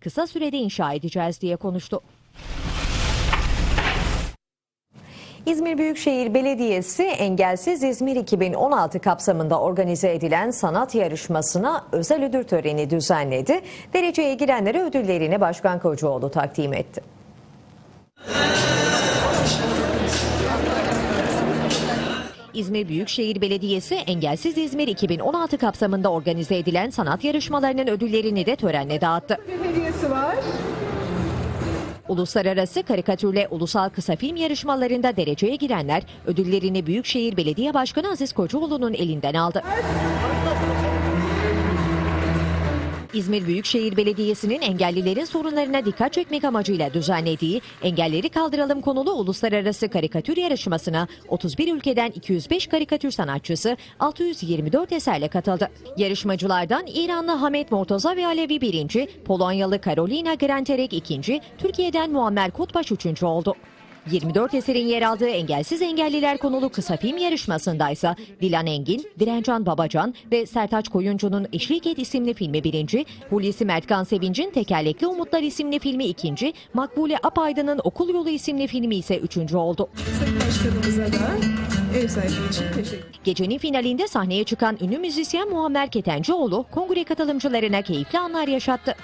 kısa sürede inşa edeceğiz diye konuştu. İzmir Büyükşehir Belediyesi Engelsiz İzmir 2016 kapsamında organize edilen sanat yarışmasına özel ödül töreni düzenledi. Dereceye girenlere ödüllerini Başkan Kocaoğlu takdim etti. İzmir Büyükşehir Belediyesi Engelsiz İzmir 2016 kapsamında organize edilen sanat yarışmalarının ödüllerini de törenle dağıttı. bir hediyesi var. Uluslararası karikatürle ulusal kısa film yarışmalarında dereceye girenler ödüllerini Büyükşehir Belediye Başkanı Aziz Kocaoğlu'nun elinden aldı. İzmir Büyükşehir Belediyesi'nin engellilerin sorunlarına dikkat çekmek amacıyla düzenlediği Engelleri Kaldıralım konulu uluslararası karikatür yarışmasına 31 ülkeden 205 karikatür sanatçısı 624 eserle katıldı. Yarışmacılardan İranlı Hamet Mortaza ve Alevi birinci, Polonyalı Karolina Granterek ikinci, Türkiye'den Muammer Kutbaş üçüncü oldu. 24 eserin yer aldığı Engelsiz Engelliler konulu kısa film yarışmasındaysa Dilan Engin, Direncan Babacan ve Sertaç Koyuncu'nun Eşlik Et isimli filmi birinci, Hulusi Mertkan Sevinç'in Tekerlekli Umutlar isimli filmi ikinci, Makbule Apaydın'ın Okul Yolu isimli filmi ise üçüncü oldu. Sayın Başkanımıza da ev sahipliği için teşekkür Gecenin finalinde sahneye çıkan ünlü müzisyen Muammer Ketencoğlu kongre katılımcılarına keyifli anlar yaşattı.